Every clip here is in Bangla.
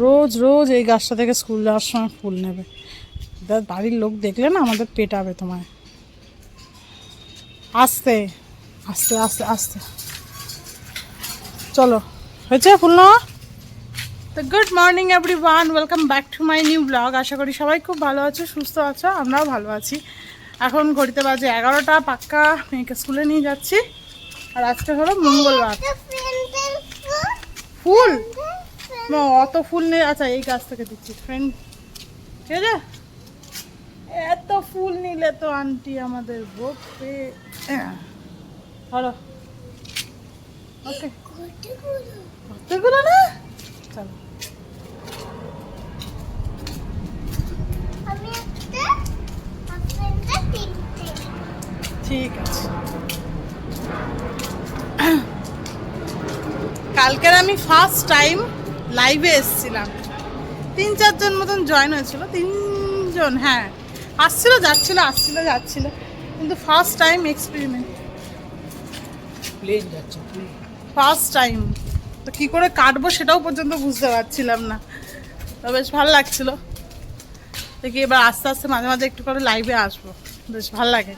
রোজ রোজ এই গাছটা থেকে স্কুল যাওয়ার সময় ফুল নেবে। এবার বাড়ির লোক দেখলে না আমাদের পেটাবে তোমায়। আস্তে আস্তে আস্তে আস্তে। চলো হয়েছে ফুল নেওয়া? তো good morning everyone welcome back to my new blog আশা করি সবাই খুব ভালো আছো সুস্থ আছো আমরাও ভালো আছি। এখন ঘড়িতে বাজে এগারোটা পাক্কা মেয়েকে স্কুলে নিয়ে যাচ্ছি। আর আজকে হলো মঙ্গলবার। ফুল? অত ফুল নেই। আচ্ছা এই গাছ থেকে দিচ্ছি ফ্রেন্ড ঠিক আছে এত ফুল নিলে তো আন্টি আমাদের বকবে। হলো ওকে। কতগুলো না? চলো। ঠিক আছে। কালকের আমি ফার্স্ট টাইম লাইভে এসেছিলাম। তিন চারজন মতন জয়েন হয়েছিল। তিনজন হ্যাঁ। আসছিল যাচ্ছিল আসছিল যাচ্ছিল। কিন্তু ফার্স্ট টাইম এক্সপেরিমেন্ট প্লেন যাচ্ছে ফার্স্ট টাইম তো কী করে কাটবো সেটাও পর্যন্ত বুঝতে পারছিলাম না। তো বেশ ভালো লাগছিল। দেখি এবার আস্তে আস্তে মাঝে মাঝে একটু করে লাইভে আসব। বেশ ভালো লাগে।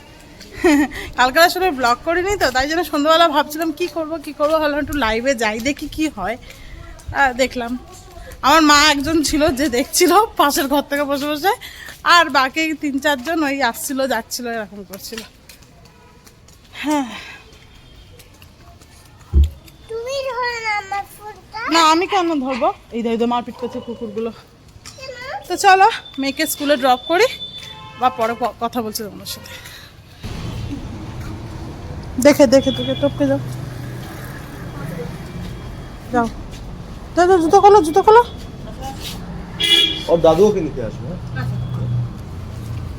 কালকে আসলে ব্লগ করিনি তো তাই জন্য সন্ধ্যাবেলা ভাবছিলাম কি করব কি করব ভাবলাম একটু লাইভে যাই দেখি কি হয়। দেখলাম। আমার মা একজন ছিল যে দেখছিল পাশের ঘর থেকে বসে বসে আর বাকি তিন চারজন ওই আসছিল যাচ্ছিল এরকম করছিল। হ্যাঁ। তুমি না আমি কেন ধরবো? এই দাই তো মারপিট করছে কুকুরগুলো? তো চলো মেয়েকে স্কুলে ড্রপ করি বা পরে কথা বলছি তোমার সাথে। দেখে দেখে দেখে টপকে যাও। যাও। যাও, জুতো খোলো জুতো খোলো। ওর দাদুকে নিতে আসবে হ্যাঁ?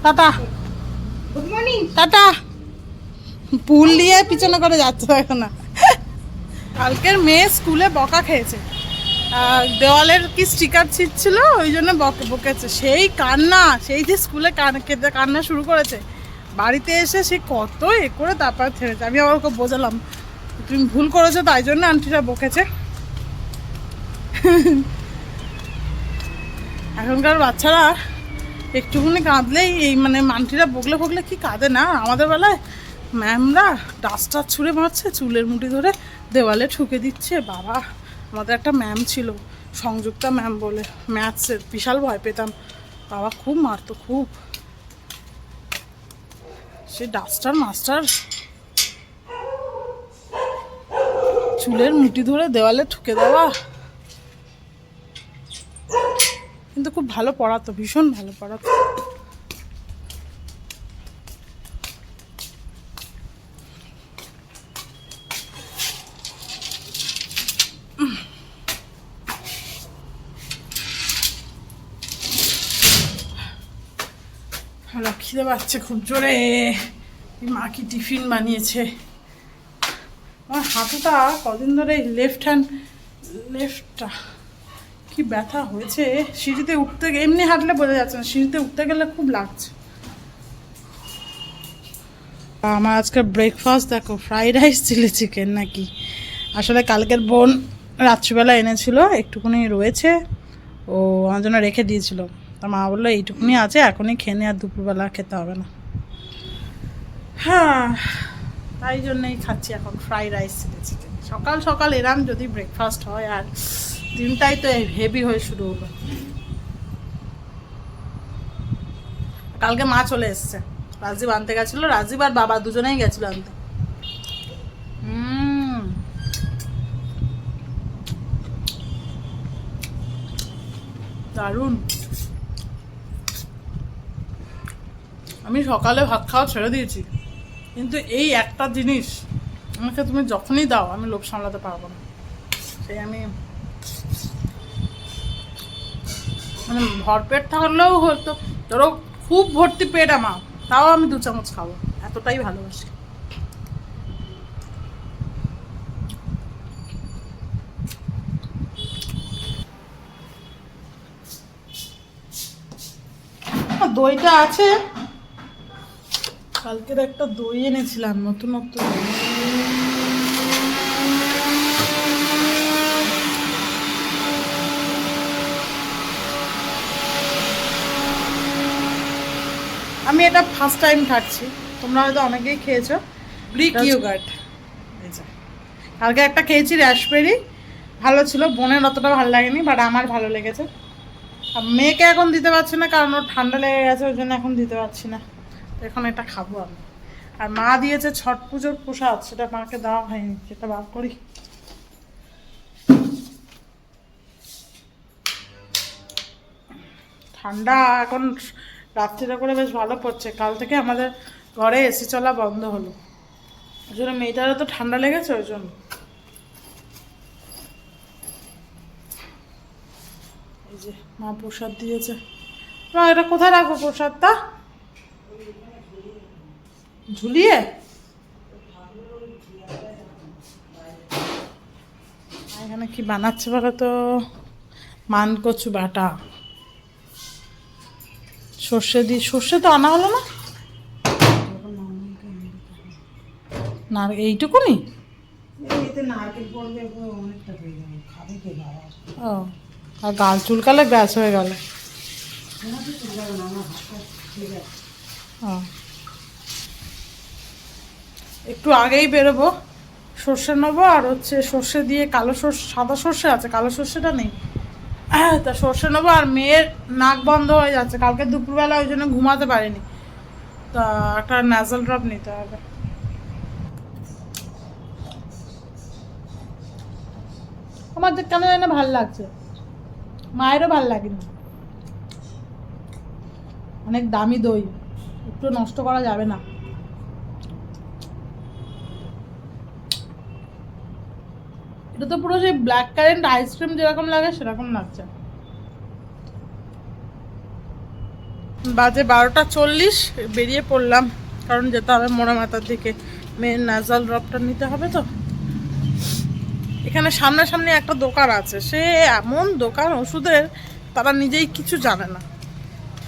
টাটা। Good morning tata. পুল দিয়ে পিছনে করে যাচ্ছে এখন। না কালকের মেয়ে স্কুলে বকা খেয়েছে। দেওয়ালের কি স্টিকার ছিটছিল ওই জন্য বকে বকেছে। সেই কান্না সেই যে স্কুলে কান কেঁদে কান্না শুরু করেছে। বাড়িতে এসে সে কত এ করে তারপর ছেড়েছে। আমি আবার ওকে বোঝালাম তুমি ভুল করেছ তাই জন্য আন্টিরা বকেছে। এখনকার বাচ্চারা একটুখানি কাঁদলেই এই মানে মানটিরা বগলে ফগলে কি কাঁদে না? আমাদের বেলায় ম্যামরা ডাস্টার ছুঁড়ে মারছে, চুলের মুঠি ধরে দেওয়ালে ঠুকে দিচ্ছে। বাবা, আমাদের একটা ম্যাম ছিল, সংযুক্তা ম্যাম বলে, ম্যাথসের, বিশাল ভয় পেতাম। বাবা খুব মারতো, খুব। সে ডাস্টার মাস্টার চুলের মুঠি ধরে দেওয়ালে ঠুকে দেওয়া কিন্তু খুব ভালো পড়াতো ভীষণ ভালো পড়াতো ভালো খিদে পাচ্ছে খুব জোরে। মা কি টিফিন বানিয়েছে। আমার হাঁটুটা কদিন ধরে লেফট হ্যান্ড লেফটটা কি ব্যথা হয়েছে? সিঁড়িতে উঠতে এমনি হাঁটলে বোঝা যাচ্ছে না, সিঁড়িতে উঠতে গেলে খুব লাগছে। আমার আজকে ব্রেকফাস্ট দেখো ফ্রাইড রাইস চিলি চিকেন নাকি? আসলে কালকের বোন রাত্রিবেলা এনেছিল, একটুকুনি রয়েছে, ও আমার জন্য রেখে দিয়েছিল। তার মা বলল, এইটুকুনি আছে, এখনই খেয়ে আর দুপুরবেলা খেতে হবে না। হ্যাঁ তাই জন্যই খাচ্ছি এখন ফ্রাইড রাইস চিলি চিকেন সকাল সকাল এরাম যদি ব্রেকফাস্ট হয়, আর দিনটাই তো হেভি হয়ে শুরু হলো। কালকে মা চলে এসছে। রাজীব আনতে গেছিল। রাজীব আর বাবা দুজনেই গেছিল আনতে। দারুণ। আমি সকালে ভাত খাওয়া ছেড়ে দিয়েছি। কিন্তু এই একটা জিনিস আমাকে তুমি যখনই দাও, আমি লোভ সামলাতে পারব না। সেই আমি ভরপেট থাকলেও হতো। ধরো খুব ভর্তি পেট আমার, তাও আমি দু চামচ খাব। এতটাই ভালোবাসি। দইটা আছে। কালকের একটা দই এনেছিলাম, নতুন নতুন আমি এটা ফার্স্ট টাইম খাচ্ছি। তোমরা হয়তো অনেকেই খেয়েছো। গ্রিক ইয়োগার্ট কালকে একটা খেয়েছি র্যাশবেরি ভালো ছিল বোনের অতটা ভালো লাগেনি বাট আমার ভালো লেগেছে। আর মেয়েকে এখন দিতে পারছি না কারণ ওর ঠান্ডা লেগে গেছে ওই জন্য এখন দিতে পারছি না। তো এখন এটা খাব আমি। আর মা দিয়েছে ছট পুজোর প্রসাদ সেটা মাকে দেওয়া হয়নি সেটা বার করি ঠান্ডা এখন রাত্রিটা করে বেশ ভালো পড়ছে। কাল থেকে আমাদের ঘরে এসি চলা বন্ধ হলো। ওই জন্য মেয়েটারও তো ঠান্ডা লেগেছে ওই জন্য। এই যে মা প্রসাদ দিয়েছে। মা, এটা কোথায় রাখব প্রসাদটা? ঝুলিয়ে? এখানে কি বানাচ্ছে বলো তো? মান কচু বাটা। সর্ষে দিয়ে সর্ষে তো আনা হলো না? না এইটুকুনি? ও আর গাল চুলকালে ব্যাস হয়ে গেল। একটু আগেই বেরোবো সর্ষে নেব আর হচ্ছে সর্ষে দিয়ে কালো সর্ষে সাদা সর্ষে আছে কালো সর্ষেটা নেই। তা সর্ষে নেব আর মেয়ের নাক বন্ধ হয়ে যাচ্ছে। কালকে দুপুরবেলা ওই জন্য ঘুমাতে পারিনি। তা একটা ন্যাজাল ড্রপ নিতে হবে। আমার তো কেন জানি না ভালো লাগছে। মায়েরও ভালো লাগেনি। অনেক দামি দই। একটু নষ্ট করা যাবে না। এটা তো পুরো সেই ব্ল্যাক কারেন্ট আইসক্রিম যেরকম লাগে সেরকম লাগছে। বাজে বারোটা চল্লিশ, বেরিয়ে পড়লাম, কারণ যেতে হবে মোড়া মাথার দিকে। মেয়ের নাজাল ড্রপটা নিতে হবে তো। এখানে সামনাসামনি একটা দোকান আছে, সে এমন দোকান, ওষুধের, তারা নিজেই কিছু জানে না।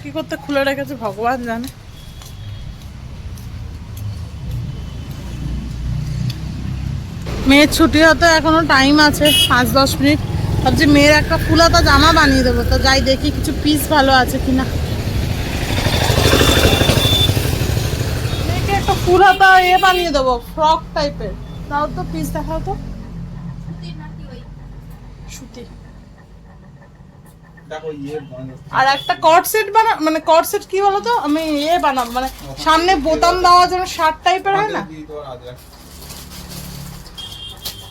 কি করতে খুলে রেখেছে, ভগবান জানে। মেয়ের ছুটি হতে এখনও টাইম আছে পাঁচ দশ মিনিট। ভাবছি মেয়ের একটা ফুলাতা জামা বানিয়ে দেবো। তো যাই দেখি কিছু পিস ভালো আছে কিনা। মেয়েকে একটা ফুলাতা এ বানিয়ে দেবো ফ্রক টাইপের তাও তো পিস দেখাও তো। সুতি। ইয়ে আর একটা কট সেট বানা মানে কট সেট কি বলতো? আমি এ বানাবো মানে সামনে বোতাম দেওয়া যেন শার্ট টাইপের হয় না?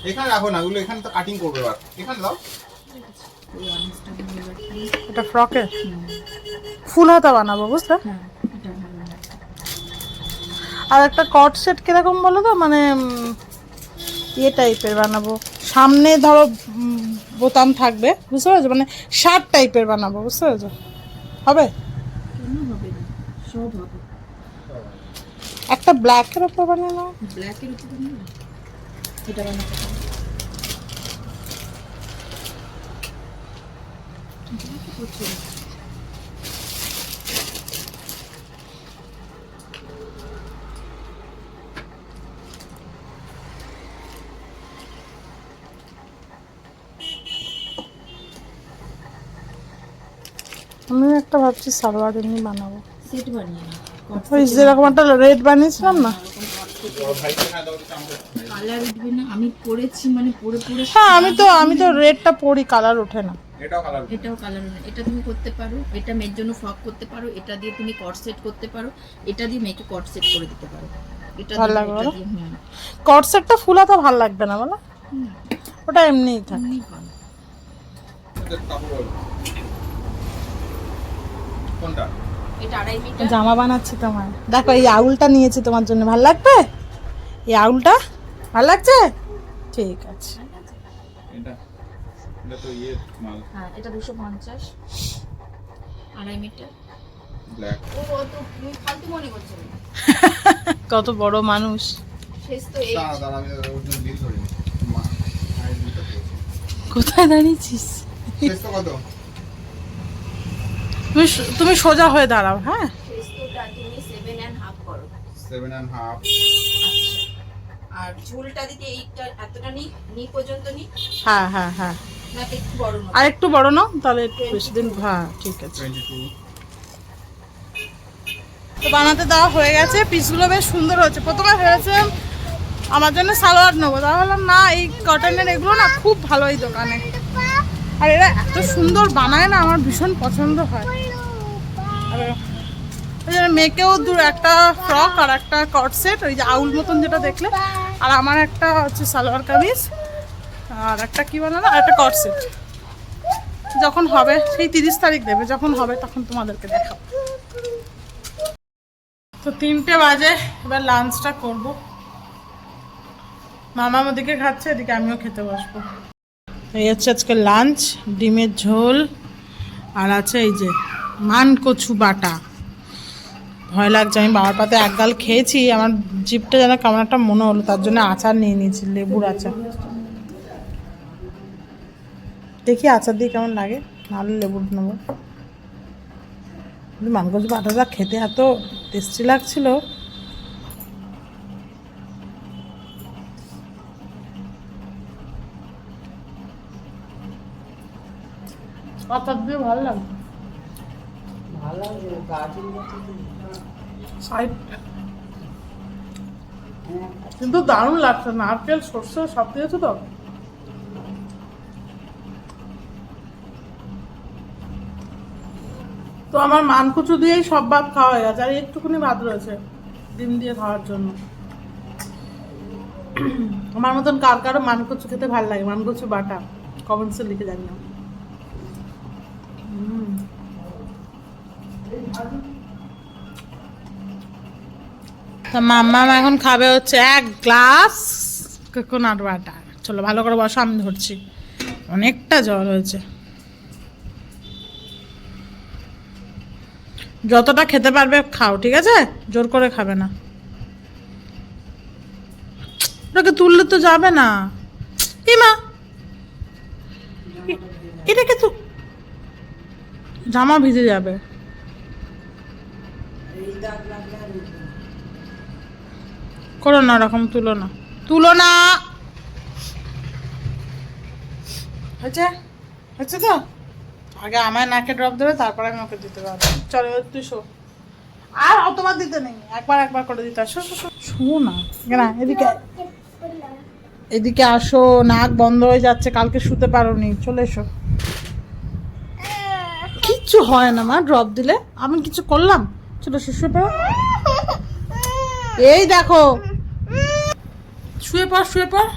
এখানে রাখো না ওগুলো এখানে তো কাটিং করবে এবার। এখানে দাও। এটা ফ্রকে ফুল হাতা বানাবো বুঝলে? আর একটা কট সেট কীরকম বলো তো? মানে ইয়ে টাইপের বানাবো। সামনে ধরো বোতাম থাকবে বুঝতে পেরেছ? মানে শার্ট টাইপের বানাবো বুঝতে পেরেছ? হবে? একটা ব্ল্যাকের ওপর বানিয়ে নাও। ব্ল্যাকের উপরে না এটা বানাতে। আমি একটা ভাবছি সালোয়ার এমনি বানাবো। সেট বানিয়ে ওই যেরকম একটা রেড বানিয়েছিলাম না? কালার উঠবে না আমি পরেছি মানে পরে পরে হ্যাঁ আমি তো আমি তো রেডটা পরি কালার ওঠে না। এটাও কালার এটাও কালার এটা তুমি করতে পারো এটা মেয়ের জন্য ফ্রক করতে পারো এটা দিয়ে তুমি কট সেট করতে পারো এটা দিয়ে মেয়েকে কট সেট করে দিতে পারো। এটা ভালো লাগবে এটা বলো? দিয়ে, হুম। কট সেটটা ফুলাতে ভালো লাগবে না বলো? ওটা এমনিই থাক। কোনটা? জামা বানাচ্ছি তোমার দেখো এই আউলটা নিয়েছি তোমার জন্য। ভালো লাগবে? এই আউলটা? ভালো লাগছে? ঠিক আছে। এটা এটা তো ইয়ে মাল। হ্যাঁ এটা দুশো পঞ্চাশ। আড়াই মিটার। ব্ল্যাক ও অত তুমি ফালতু মনে করছ কত বড় মানুষ। শেষ তো এই। কোথায় দাঁড়িয়েছিস? শেষ তো কত? তুমি তুমি সোজা হয়ে দাঁড়াও হ্যাঁ? শেষ তুমি হাফ করো। হাফ আচ্ছা। আর ঝুলটা দিতে এইটা এতটা নি নি পর্যন্ত নি। হ্যাঁ হ্যাঁ হ্যাঁ। একটু বড় আর একটু বড় নাও তাহলে একটু বেশি দিন হ্যাঁ ঠিক আছে। তো বানাতে দেওয়া হয়ে গেছে পিসগুলো বেশ সুন্দর হচ্ছে প্রথমে ভেবেছিলাম আমার জন্য সালোয়ার নেব তা ভাবলাম না এই কটনের এগুলো না খুব ভালো এই দোকানে। আর এরা এত সুন্দর বানায় না আমার ভীষণ পছন্দ হয়। আর ওই মেয়েকেও দু একটা ফ্রক আর একটা কট সেট ওই যে আউল মতন যেটা দেখলে আর আমার একটা হচ্ছে সালোয়ার কামিজ, আর একটা কি বানানো আর একটা কট সেট যখন হবে, সেই তিরিশ তারিখ দেবে, যখন হবে তখন তোমাদেরকে দেখাবো। তো তিনটে বাজে, এবার লাঞ্চটা করব। মামা ওদিকে খাচ্ছে, এদিকে আমিও খেতে বসবো। এই হচ্ছে আজকে লাঞ্চ ডিমের ঝোল, আর আছে এই যে মান কচু বাটা। ভয় লাগছে। আমি বাবার পাতে এক গাল খেয়েছি, আমার জিপটা যেন কেমন একটা মনে হলো, তার জন্য আচার নিয়ে নিয়েছি, লেবুর আচার। দেখি আচার দিয়ে কেমন লাগে, নাহলে লেবুর নেব। কিন্তু মান বাটাটা খেতে এত টেস্টি লাগছিল। আচার দিয়ে ভালো সাইড কিন্তু দারুণ লাগছে, নারকেল, সর্ষে, সব দিয়েছ তো? তো আমার মানকুচু দিয়েই সব ভাত খাওয়া হয়ে গেছে, আর একটুখানি ভাত রয়েছে, ডিম দিয়ে খাওয়ার জন্য। আমার মতন কার কারও মানকুচু খেতে ভালো লাগে, মানকুচু বাটা কমেন্টসে লিখে জানিও। তা মাম্মা এখন খাবে হচ্ছে এক গ্লাস কোকোনাট ওয়াটার চলো, ভালো করে বসো, আমি ধরছি। অনেকটা জল হয়েছে। যতটা খেতে পারবে খাও, ঠিক আছে? জোর করে খাবে না। ওটাকে তুললে তো যাবে না। ইমা এটাকে তো জামা ভিজে যাবে। করো না ওরকম, তুলো না। তুলো না! হয়েছে? হয়েছে তো? আগে আমায় নাকে ড্রপ দেবে তারপর আমি ওকে দিতে পারব। চলো তুই শো। আর অতবার দিতে নেই। একবার একবার করে দিতে শো শো না। না এদিকে এদিকে আসো, নাক বন্ধ হয়ে যাচ্ছে, কালকে শুতে পারো নি চলে এসো। কিচ্ছু হয় না মা ড্রপ দিলে। আমি কিছু করলাম? চলো শুয়ে পড়ো এই দেখো। শুয়ে পড় শুয়ে পড়।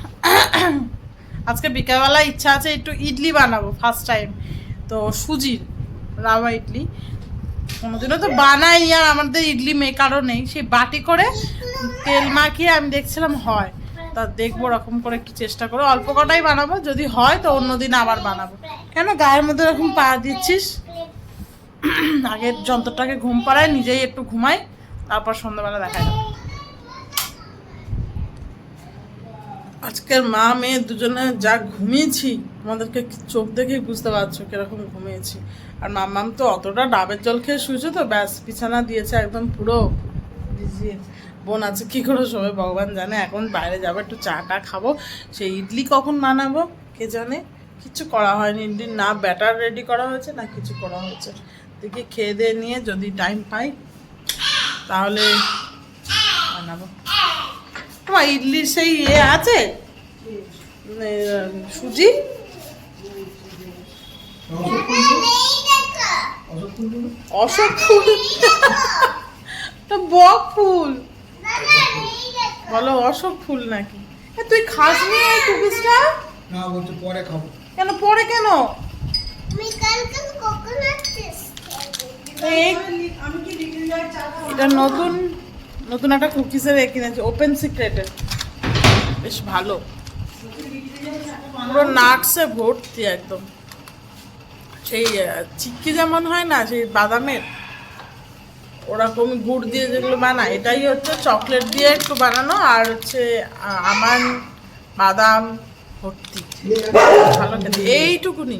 আজকে বিকালবেলা ইচ্ছা আছে একটু ইডলি বানাবো ফার্স্ট টাইম তো সুজির, রাওয়া ইডলি। কোনোদিনও তো বানাই, আর আমাদের ইডলি মেকারও নেই। সেই বাটি করে তেল মাখিয়ে আমি দেখছিলাম হয়। তা দেখব ওরকম করে একটু চেষ্টা করে অল্প কটাই বানাবো, যদি হয় তো অন্যদিন আবার বানাবো। কেন, গায়ের মধ্যে এরকম পা দিচ্ছিস? আগের যন্ত্রটাকে ঘুম পাড়ায়, নিজেই একটু ঘুমাই, তারপর সন্ধ্যাবেলা দেখা যাবে আজকের মা মেয়ে দুজনে যা ঘুমিয়েছি আমাদেরকে চোখ দেখেই বুঝতে পারছ কীরকম ঘুমিয়েছি? আর মাম্মাম তো অতটা ডাবের জল খেয়ে শুয়েছে তো, ব্যাস, বিছানা দিয়েছে একদম পুরো। বোন আছে, কি করে সবাই ভগবান জানে, এখন বাইরে যাব, একটু চা টা খাব, সেই ইডলি কখন বানাবো, কে জানে? কিছু করা হয়নি। ইডলির না ব্যাটার রেডি করা হয়েছে, না কিছু করা হয়েছে। দেখি খেয়ে দিয়ে নিয়ে যদি টাইম পাই, তাহলে বানাবো। তোমার ইডলির সেই ইয়ে আছে? সুজি? অশোক ফুল। বক ফুল। বলো অশোক ফুল নাকি? তুই খাস নি এই কুকিজটা? না, বলছে পরে খাব। কেন পরে কেন? এটা নতুন নতুন একটা কুকিজের এ কিনেছি ওপেন সিক্রেটের বেশ ভালো। পুরো নাটসে ভর্তি একদম। সেই চিক্কি যেমন হয় না সেই বাদামের ওরকম গুড় দিয়ে যেগুলো বানায় এটাই হচ্ছে চকলেট দিয়ে একটু বানানো আর হচ্ছে আমান বাদাম এইটুকুনি।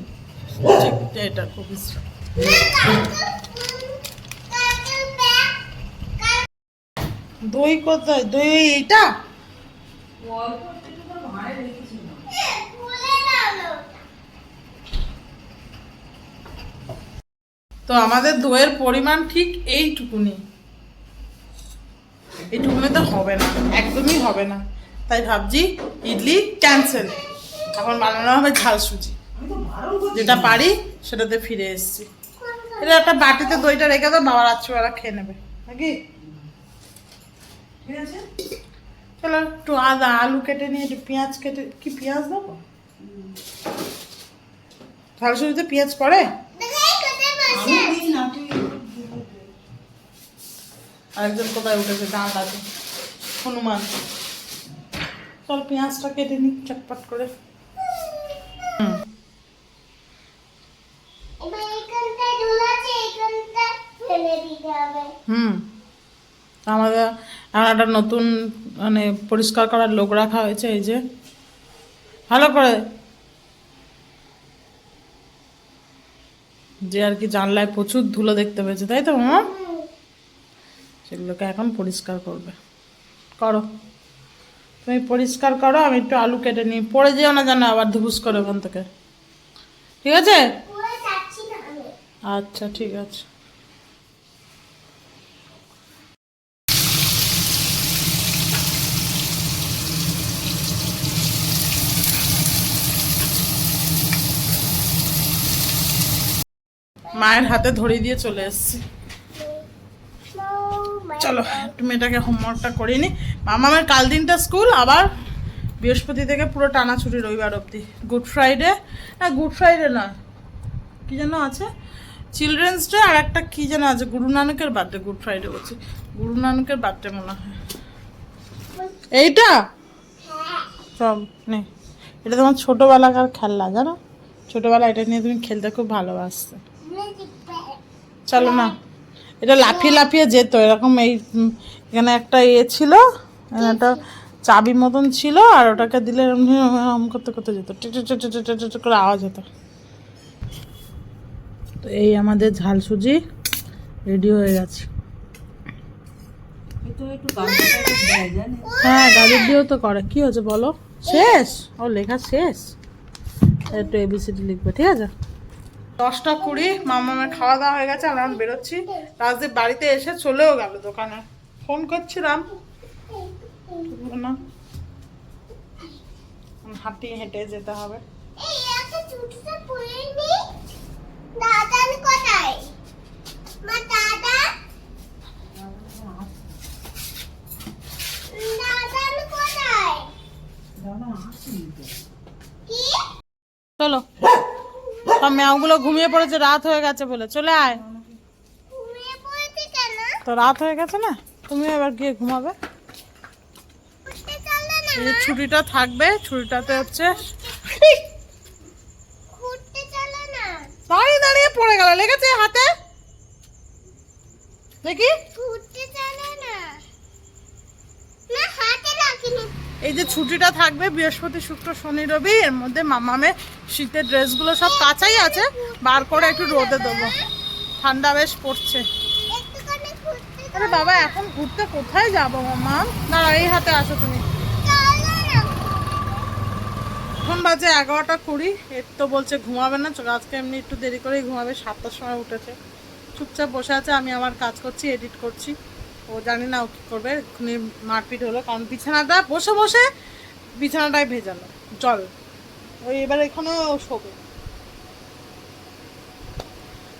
এটা কুকিজটা দই কোথায়? দই এইটা? তো আমাদের দইয়ের পরিমাণ ঠিক এইটুকুনি। এইটুকুনি তো হবে না, একদমই হবে না। তাই ভাবছি ইডলি ক্যান্সেল। এখন বানানো হবে ঝাল সুজি। যেটা পারি সেটাতে ফিরে এসছি। এটা একটা বাটিতে দইটা রেখে দাও, বাবা রাত্রিবেলা খেয়ে নেবে। নাকি? চলো একটু আদা, আলু কেটে নিয়ে একটু পেঁয়াজ কেটে, কি পেঁয়াজ দেবো? ঝাল সুজিতে পেঁয়াজ পড়ে? আরেকজন কোথায় উঠেছে? দাঁত আছে। হনুমান। চল পেঁয়াজটা কেটে নি চটপট করে হুম এবার এখানটায় ঝুলাচ্ছে এখানটা ফেলে দিতে হবে হুম আমাদের একটা নতুন মানে পরিষ্কার করার লোক রাখা হয়েছে এই যে। ভালো করে। যে আর কি জানলায় প্রচুর ধুলো দেখতে পেয়েছে তাই তো মামা? সেগুলোকে এখন পরিষ্কার করবে। করো। তুমি পরিষ্কার করো আমি একটু আলু কেটে নিই। পড়ে যেও না জানো আবার ধুবুস করে ওখান থেকে। ঠিক আছে? আচ্ছা ঠিক আছে। মায়ের হাতে ধরিয়ে দিয়ে চলে এসেছি। চলো, একটু মেয়েটাকে হোমওয়ার্কটা করে নি। মামামের কাল দিনটা স্কুল আবার বৃহস্পতি থেকে পুরো টানা ছুটি রবিবার অবধি। গুড ফ্রাইডে না গুড ফ্রাইডে না, কি যেন আছে? চিলড্রেন্স ডে আর একটা কী যেন আছে? গুরু নানকের বার্থডে গুড ফ্রাইডে বলছি। গুরু নানকের বার্থডে মনে হয়। এইটা? সব নে। এটা তোমার ছোটোবেলাকার খেলনা, জানো? ছোটোবেলা এটা নিয়ে তুমি খেলতে খুব ভালোবাসতে। চলো না। এটা লাফিয়ে লাফিয়ে যেত এরকম এই এখানে একটা ইয়ে ছিল একটা চাবি মতন ছিল আর ওটাকে দিলে এরম করতে করতে যেত করে আওয়াজ হতো। তো এই আমাদের ঝাল সুজি রেডি হয়ে গেছে। হ্যাঁ গাজর দিয়েও তো করে। কি হয়েছে বলো? শেষ? ও লেখা শেষ? একটু এবিসিডি লিখবে ঠিক আছে? দশটা কুড়ি মামামের খাওয়া দাওয়া হয়ে গেছে আমরা এখন বেরোচ্ছি। রাজদীপ বাড়িতে এসে চলেও গেল দোকানে। ফোন করছিলাম না। হাঁটি হেঁটে যেতে হবে। চলো। সব ম্যাওগুলো ঘুমিয়ে পড়েছে রাত হয়ে গেছে বলে। চলে আয়। তো রাত হয়ে গেছে না? তুমি এবার গিয়ে ঘুমাবে। এই ছুটিটা থাকবে ছুটিটাতে হচ্ছে দাঁড়িয়ে দাঁড়িয়ে পড়ে গেল লেগেছে হাতে? দেখি ঘুরতে চলে না না হাতে রাখিনি এই যে ছুটিটা থাকবে, বৃহস্পতি, শুক্র, শনি, রবি, এর মধ্যে মামামে শীতের ড্রেসগুলো সব কাঁচাই আছে, বার করে একটু রোদে দেবো। ঠান্ডা বেশ পড়ছে। আরে বাবা, এখন ঘুরতে কোথায় যাব মামা? দাঁড়া এই হাতে আসো তুমি। এখন বাজে এগারোটা কুড়ি, এর তো বলছে ঘুমাবে না আজকে এমনি একটু দেরি করেই ঘুমাবে, সাতটার সময় উঠেছে। চুপচাপ বসে আছে, আমি আমার কাজ করছি এডিট করছি। ও জানি না ও কী করবে, এক্ষুনি মারপিট হলো, কারণ বিছানাটা, বসে বসে বিছানাটায় ভেজানো জল। ওই এবার এখানে ও শোবে।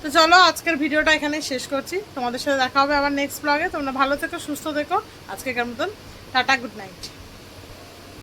তো চলো, আজকের ভিডিওটা এখানে শেষ করছি। তোমাদের সাথে দেখা হবে আবার নেক্সট ব্লগে তোমরা ভালো থেকো, সুস্থ থেকো। আজকেকার মতন, টাটা গুড নাইট